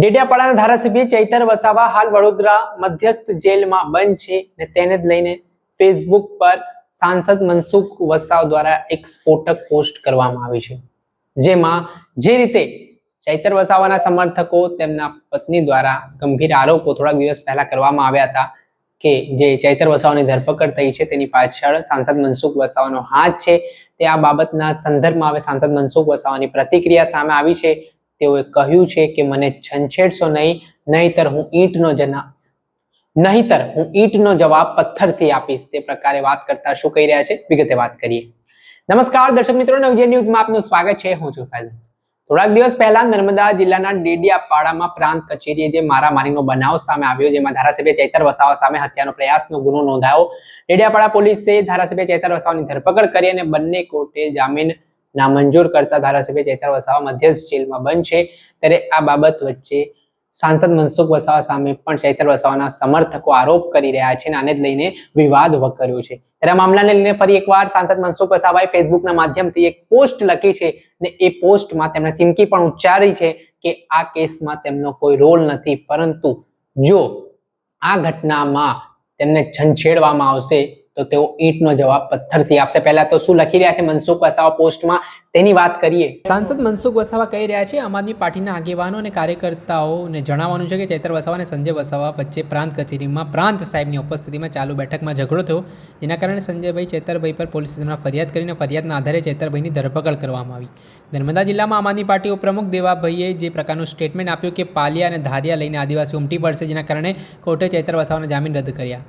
ડેડિયાપાડાના ધારાસભ્ય ચૈતર વસાવા હાલ વડોદરા મધ્યસ્થ જેલમાં બંધ છે ને તેને જ લઈને ફેસબુક પર સાંસદ મનસુખ વસાવ દ્વારા એક સ્ફોટક પોસ્ટ કરવામાં આવી છે. જેમાં જે રીતે ચૈતર વસાવાના સમર્થકો તેમના પત્ની દ્વારા ગંભીર આરોપો થોડાક દિવસ પહેલા કરવામાં આવ્યા હતા કે જે ચૈતર વસાવાની ધરપકડ થઈ છે તેની પાછળ સાંસદ મનસુખ વસાવાનો હાથ છે. તે આ બાબતના સંદર્ભમાં હવે સાંસદ મનસુખ વસાવાની પ્રતિક્રિયા સામે આવી છે. તેઓએ કહ્યું છે કે મને છંછેડશો નહીં, નહીતર હું ઈંટનો જના નહીતર હું ઈંટનો જવાબ પથ્થરથી આપીશ. તે પ્રકારે વાત કરતા શું કહી રહ્યા છે? વિગતે વાત કરીએ. નમસ્કાર, દર્શક મિત્રો નવજે ન્યૂઝમાં આપનું સ્વાગત છે. હું છું ફૈઝ થોડાક દિવસ પહેલા નર્મદા જિલ્લાના ડેડિયાપાડામાં પ્રાંત કચેરીએ જે મારામારીનો બનાવ સામે આવ્યો, જેમાં ધારાસભ્ય ચૈતર વસાવા સામે હત્યાનો પ્રયાસનો ગુનો નોંધાયો, ડેડિયાપાડા પોલીસે ધારાસભ્ય ચૈતર વસાવાની ધરપકડ કરી અને બંને કોર્ટે જામીન નામંજૂર કરતા ધારાસભ્ય ચૈતર વસાવા મધ્યસ્થ જેલમાં બંધ છે. ત્યારે આ બાબત વચ્ચે સાંસદ મનસુખ વસાવા સામે પણ ચૈતર વસાવાના સમર્થકો આરોપ કરી રહ્યા છે અને આને લઈને વિવાદ વકર્યો છે. ત્યારે મામલાને લઈને ફરી એકવાર સાંસદ મનસુખ વસાવાએ ફેસબુકના માધ્યમથી એક પોસ્ટ લખી છે ને એ પોસ્ટમાં તેમણે ચીમકી પણ ઉચ્ચારી છે કે આ કેસમાં તેમનો કોઈ રોલ નથી. પરંતુ જો આ ઘટનામાં તેમને છંછેડવામાં આવશે તો તેઓ ઈંટનો જવાબ પથ્થરથી આપશે. પહેલા તો શું લખી રહ્યા છે મનસુખ વસાવા પોસ્ટમાં? તેની વાત કરીએ. સાંસદ મનસુખ વસાવા કહી રહ્યા છે, આમ આદમી પાર્ટીના આગેવાનો અને કાર્યકર્તાઓને જણાવવાનું છે કે ચૈત્ર વસાવા અને સંજય વસાવા વચ્ચે પ્રાંત કચેરીમાં પ્રાંત સાહેબની ઉપસ્થિતિમાં ચાલુ બેઠકમાં ઝઘડો થયો. જેના કારણે સંજયભાઈ ચેતરભાઈ પર પોલીસ સ્ટેશનમાં ફરિયાદ કરીને ફરિયાદના આધારે ચેતરભાઈની ધરપકડ કરવામાં આવી. નર્મદા જિલ્લામાં આમ આદમી પાર્ટી ઉપપ્રમુખ દેવાભાઈએ જે પ્રકારનું સ્ટેટમેન્ટ આપ્યું કે પાલિયા અને ધારિયા લઈને આદિવાસી ઉમટી પડશે, જેના કારણે કોર્ટે ચૈતર વસાવાના જામીન રદ કર્યા.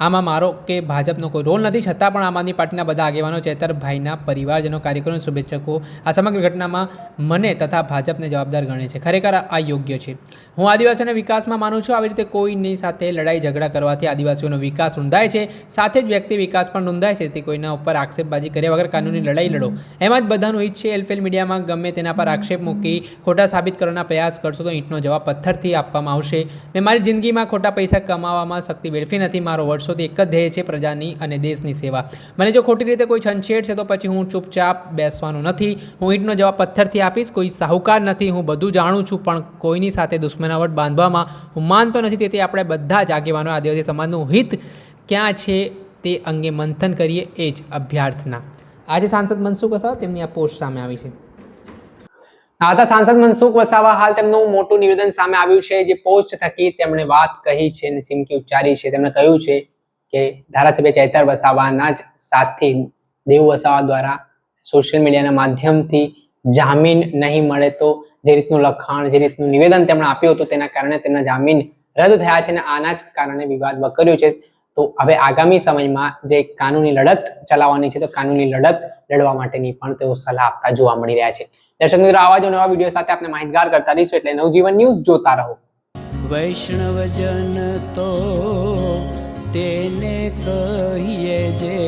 આમાં મારો કે ભાજપનો કોઈ રોલ નથી, છતાં પણ આમ આદમી પાર્ટીના બધા આગેવાનો, ચેતરભાઈના પરિવારજનો કાર્યકરો શુભેચ્છકો આ સમગ્ર ઘટનામાં મને તથા ભાજપને જવાબદાર ગણે છે. ખરેખર આ યોગ્ય છે. હું આદિવાસીઓના વિકાસમાં માનું છું. આવી રીતે કોઈની સાથે લડાઈ ઝઘડા કરવાથી આદિવાસીઓનો વિકાસ નોંધાય છે. સાથે જ વ્યક્તિ વિકાસ પણ નોંધાય છે. તે કોઈના ઉપર આક્ષેપબાજી કર્યા વગર કાનૂની લડાઈ લડો. એમ જ બધાનું હિત છે એલફેલ મીડિયામાં ગમે તેના પર આક્ષેપ મૂકી ખોટા સાબિત કરવાના પ્રયાસ કરશો તો ઈંટનો જવાબ પથ્થરથી આપવામાં આવશે. મેં મારી જિંદગીમાં ખોટા પૈસા કમાવામાં શક્તિ વેડફી નથી. મારો વર્ષોથી એક જ ધ્યેય છે પ્રજાની અને દેશની સેવા. મને જો ખોટી રીતે કોઈ છંછેડ છે તો પછી હું ચૂપચાપ બેસવાનું નથી. હું ઈંટનો જવાબ પથ્થરથી આપીશ. કોઈ સાહુકાર નથી. હું બધું જાણું છું, પણ કોઈની સાથે દુશ્મનાવટ બાંધવામાં હું માનતો નથી. તેથી આપણે બધા જ આગેવાનો આદિવાસી સમાજનું હિત ક્યાં છે તે અંગે મંથન કરીએ એ જ અભ્યાર્થના. આજે સાંસદ મનસુખ વસાવા તેમની આ પોસ્ટ સામે આવી છે. આ હતા સાંસદ મનસુખ વસાવા હાલ તેમનું મોટું નિવેદન સામે આવ્યું છે. જે પોસ્ટ થકી તેમણે વાત કહી છે અને ચીમકી ઉચ્ચારી છે. તેમણે કહ્યું છે કે ધારાસભ્ય ચૈતર વસાવાના જ સાથી દેવ વસાવા દ્વારા સોશિયલ મીડિયાના માધ્યમથી જામીન નહીં મળે તો જે રીતનું લખાણ, જે રીતનું નિવેદન તેમણે આપ્યું હતું તેના કારણે તેમના જામીન રદ થયા છે અને આના જ કારણે વિવાદ વકર્યો છે. તો હવે આગામી સમયમાં જે કાનૂની લડત ચલાવવાની છે તો કાનૂની લડત લડવા માટેની પણ તેઓ સલાહ આપતા જોવા મળી રહ્યા છે. દર્શક મિત્રો, આવા જ નવા વીડિયો સાથે આપણે માહિતગાર કરતા રહીશું એટલે નવજીવન ન્યૂઝ જોતા રહો. વૈષ્ણવજન તો તેને કહીએ જે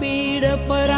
પીડ પર